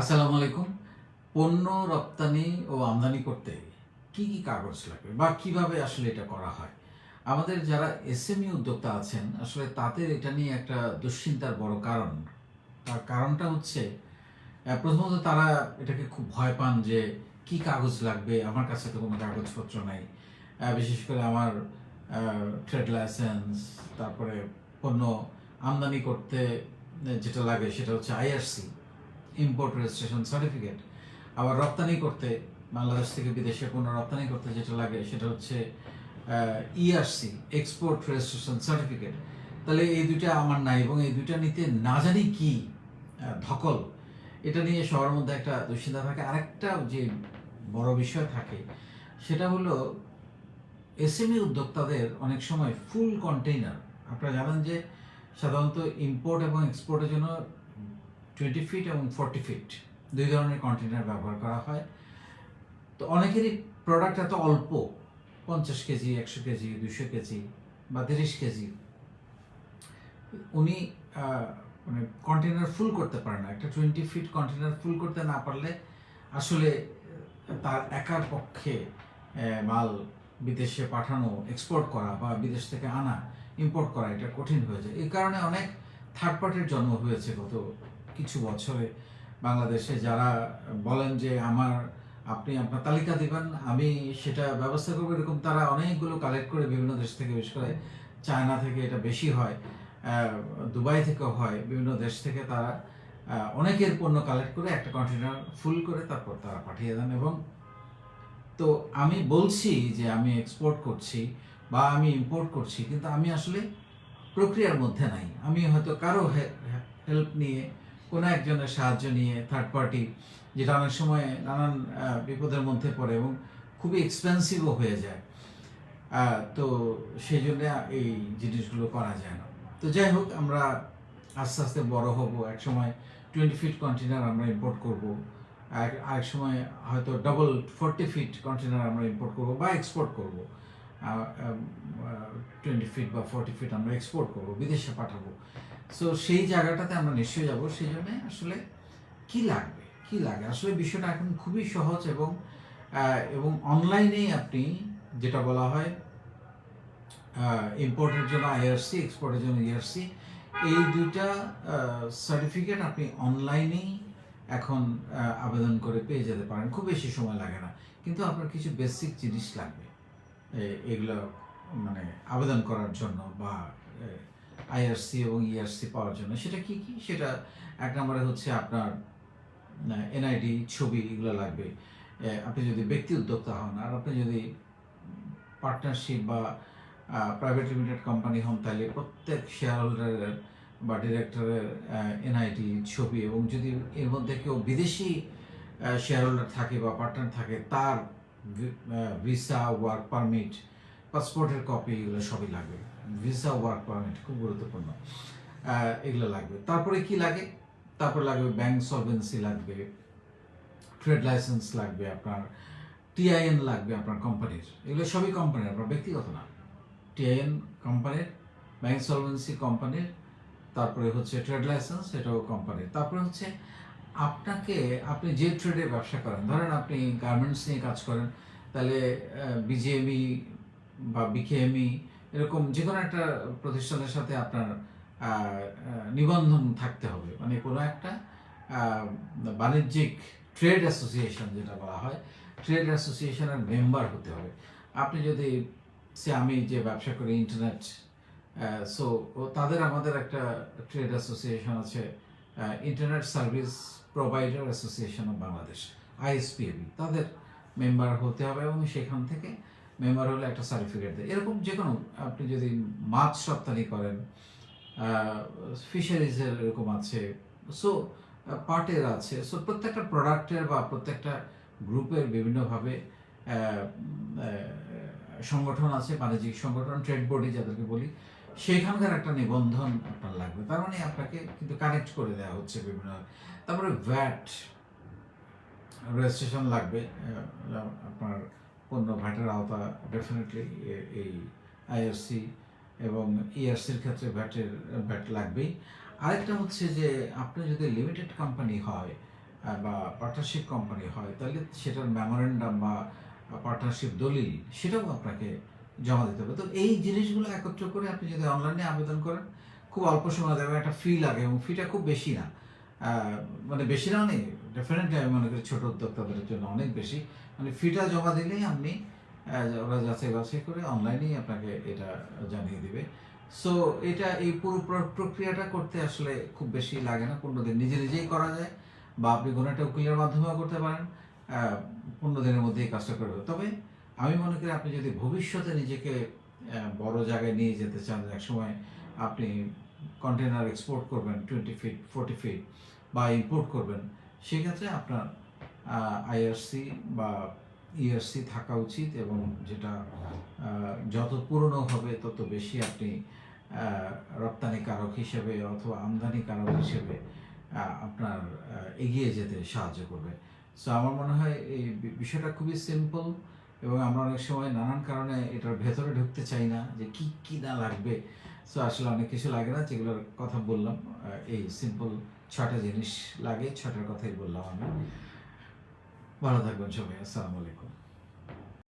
আসসালামু আলাইকুম। পণ্য রপ্তানি ও আমদানি করতে কি কি কাগজ লাগবে বা কীভাবে আসলে এটা করা হয়? আমাদের যারা এসএমই উদ্যোক্তা আছেন, আসলে তাদের এটা নিয়ে একটা দুশ্চিন্তার বড় কারণ। তার কারণটা হচ্ছে প্রথমত তারা এটাকে খুব ভয় পান যে কি কাগজ লাগবে, আমার কাছে তো কোনো কাগজপত্র নাই। বিশেষ করে আমার ট্রেড লাইসেন্স, তারপরে পণ্য আমদানি করতে যেটা লাগে সেটা হচ্ছে আইআরসি ইম্পোর্ট রেজিস্ট্রেশন সার্টিফিকেট আবার রপ্তানি করতে, বাংলাদেশ থেকে বিদেশে কোনো রপ্তানি করতে যেটা লাগে, সেটা হচ্ছে ইআরসি এক্সপোর্ট রেজিস্ট্রেশন সার্টিফিকেট তাহলে এই দুইটা আমার নাই এবং এই দুইটা নিতে না জানি কি ধকল। এটা নিয়ে সবার মধ্যে একটা দুশ্চিন্তা থাকে। আরেকটা যে বড় বিষয় থাকে, সেটা হলো এসএমই উদ্যোক্তাদের অনেক সময় ফুল কন্টেইনার আপনারা জানেন যে সাধারণত ইম্পোর্ট এবং এক্সপোর্টের জন্য টোয়েন্টি ফিট এবং ফর্টি ফিট দুই ধরনের কন্টেনার ব্যবহার করা হয়। তো অনেকেরই প্রোডাক্ট এত অল্প, পঞ্চাশ কেজি, একশো কেজি দুশো কেজি বা তিরিশ কেজি। উনি মানে কন্টেনার ফুল করতে পারে না। একটা টোয়েন্টি ফিট কন্টেনার ফুল করতে না পারলে আসলে তার একার পক্ষে মাল বিদেশে পাঠানো এক্সপোর্ট করা বা বিদেশ থেকে আনা ইম্পোর্ট করা এটা কঠিন হয়ে যায়। এই কারণে অনেক থার্ড পার্টির জন্ম হয়েছে গত কিছু বছরে বাংলাদেশে যারা বলেন যে আমার, আপনি আপনার তালিকা দিবেন, আমি সেটা ব্যবস্থা করব এরকম তারা অনেকগুলো কালেক্ট করে বিভিন্ন দেশ থেকে, বিশেষ করে চায়না থেকে এটা বেশি হয় দুবাই থেকেও হয়, বিভিন্ন দেশ থেকে তারা অনেকের পণ্য কালেক্ট করে একটা কন্টেনার ফুল করে তারপর তারা পাঠিয়ে দেন এবং তো আমি বলছি যে আমি এক্সপোর্ট করছি বা আমি ইম্পোর্ট করছি, কিন্তু আমি আসলে প্রক্রিয়ার মধ্যে নাই। আমি হয়তো কারও হেল্প নিয়ে কোনো একজনের সাহায্য নিয়ে থার্ড পার্টি যেটা অনেক সময় নানান বিপদের মধ্যে পড়ে এবং খুবই এক্সপেন্সিভও হয়ে যায়। তো সেই জন্য এই জিনিসগুলো করা যায় না। তো যাই হোক, আমরা আস্তে আস্তে বড় হব। এক সময় টোয়েন্টি ফিট কন্টেনার আমরা ইম্পোর্ট করব। আর আরেক সময় হয়তো ডবল ফোরটি ফিট কন্টেনার আমরা ইম্পোর্ট করব বা এক্সপোর্ট করব। টোয়েন্টি ফিট বা ফর্টি ফিট আমরা এক্সপোর্ট করব, বিদেশে পাঠাবো। সো সেই জায়গাটাতে আমরা নিশ্চয়ই যাব। সেই জন্য আসলে কি লাগবে? কি লাগে? আসলে বিষয়টা এখন খুবই সহজ এবং এবং অনলাইনেই আপনি যেটা বলা হয় ইম্পোর্টের জন্য আইআরসি এক্সপোর্টের জন্য ইআরসি এই দুইটা সার্টিফিকেট আপনি অনলাইনেই এখন আবেদন করে পেয়ে যেতে পারেন। খুব বেশি সময় লাগে না। কিন্তু আপনার কিছু বেসিক জিনিস লাগবে। এগুলো মানে আবেদন করার জন্য বা আইআরসি এবং ইআরসি পাওয়ার জন্য, সেটা কি কি? সেটা এক নম্বরে হচ্ছে আপনার এনআইডি ছবি এগুলো লাগবে। আপনি যদি ব্যক্তি উদ্যোক্তা হন আর আপনি যদি পার্টনারশিপ বা প্রাইভেট লিমিটেড কোম্পানি হন, তাহলে প্রত্যেক শেয়ার হোল্ডারের বা ডিরেক্টরের এনআইডি ছবি এবং যদি এর মধ্যে কেউ বিদেশি শেয়ার হোল্ডার থাকে বা পার্টনার থাকে, তার ভিসা ওয়ার্ক পারমিট পাসপোর্টের কপি এগুলো সবই লাগবে। ভিসা ওয়ার্ক পারমিট খুব গুরুত্বপূর্ণ। এগুলো লাগবে। তারপরে কি লাগে? তারপর লাগবে ব্যাংক সলভেন্সি লাগবে ট্রেড লাইসেন্স লাগবে আপনার টিআইএন লাগবে আপনার কোম্পানির এগুলো সবই কোম্পানির আপনার ব্যক্তিগত না। টিআইএন কোম্পানির ব্যাংক সলভেন্সি কোম্পানির তারপরে হচ্ছে ট্রেড লাইসেন্স এটাও কোম্পানির তারপরে হচ্ছে আপনাকে, আপনি যে ট্রেডে ব্যবসা করেন, ধরেন আপনি গার্মেন্টস নিয়ে কাজ করেন, তাহলে বিজিএমই বা বিকেএমই এরকম যে কোনো একটা প্রতিষ্ঠানের সাথে আপনার নিবন্ধন থাকতে হবে। মানে কোনো একটা বাণিজ্যিক ট্রেড অ্যাসোসিয়েশন যেটা বলা হয় ট্রেড অ্যাসোসিয়েশনের মেম্বার হতে হবে। আপনি যদি, সে আমি যে ব্যবসা করি ইন্টারনেট সো তাদের আমাদের একটা ট্রেড অ্যাসোসিয়েশন আছে internet service provider association of Bangladesh ISPAB তাদের মেম্বার হতে হবে এবং সেখান থেকে মেম্বার হলে একটা সার্টিফিকেট দেয়। এরকম যে কোনো আপনি যদি মাছ রপ্তানি করেন ফিশারিজের এরকম আছে সো পার্টের আছে সো প্রত্যেকটা প্রোডাক্টের বা প্রত্যেকটা গ্রুপের বিভিন্নভাবে সংগঠন আছে, বাণিজ্যিক সংগঠন ট্রেড বডি যাদেরকে বলি সেখানকার একটা নিবন্ধন আপনার লাগবে। তার মানে আপনাকে কিন্তু কানেক্ট করে দেওয়া হচ্ছে বিভিন্ন। তারপরে ভ্যাট রেজিস্ট্রেশন লাগবে। আপনার পণ্য ভ্যাটের আওতা ডেফিনেটলি এই আইআরসি এবং ইআরসির ক্ষেত্রে ভ্যাটের ভ্যাট লাগবেই। আরেকটা হচ্ছে যে আপনি যদি লিমিটেড কোম্পানি হয় বা পার্টনারশিপ কোম্পানি হয়, তাহলে সেটার মেমোরেন্ডাম বা পার্টনারশিপ দলিল, সেটাও আপনাকে জমা দিতে হবে। তো এই জিনিসগুলো একত্র করে আপনি যদি অনলাইনে আবেদন করেন, খুব অল্প সময় দেবে একটা ফি লাগে এবং ফিটা খুব বেশি না। মানে বেশি না নেই ডেফিনেটলি আমি মনে করি ছোট উদ্যোক্তাদের জন্য অনেক বেশি। মানে ফিটা জমা দিলেই আপনি ওরা যাচাই বাছাই করে অনলাইনেই আপনাকে এটা জানিয়ে দিবে। সো এটা এই পুরো প্র- প্রক্রিয়াটা করতে আসলে খুব বেশি লাগে না। পনেরো দিন নিজে নিজেই করা যায় বা আপনি কোনো একটা উকিলের মাধ্যমেও করতে পারেন। পনেরো দিনের মধ্যে এই কাজটা করবে তবে আমি মনে করি আপনি যদি ভবিষ্যতে নিজেকে বড় জায়গায় নিয়ে যেতে চান এক সময় আপনি কন্টেনার এক্সপোর্ট করবেন টোয়েন্টি ফিট ফোর্টি ফিট বা ইম্পোর্ট করবেন, সেক্ষেত্রে আপনার আইআরসি বা ইআরসি থাকা উচিত এবং যেটা যত পুরনো হবে তত বেশি আপনি রপ্তানিকারক হিসেবে অথবা আমদানিকারক হিসেবে আপনার এগিয়ে যেতে সাহায্য করবে। সো আমার মনে হয় এই বিষয়টা খুবই সিম্পল এবং আমরা অনেক সময় নানান কারণে এটার ভেতরে ঢুকতে চাই না যে কি কি না লাগবে। সো আসলে অনেক কিছু লাগে না, যেগুলোর কথা বললাম। এই সিম্পল ছটা জিনিস লাগে, ছটার কথাই বললাম আমি। ভালো থাকবেন সবাই, আসসালামু আলাইকুম।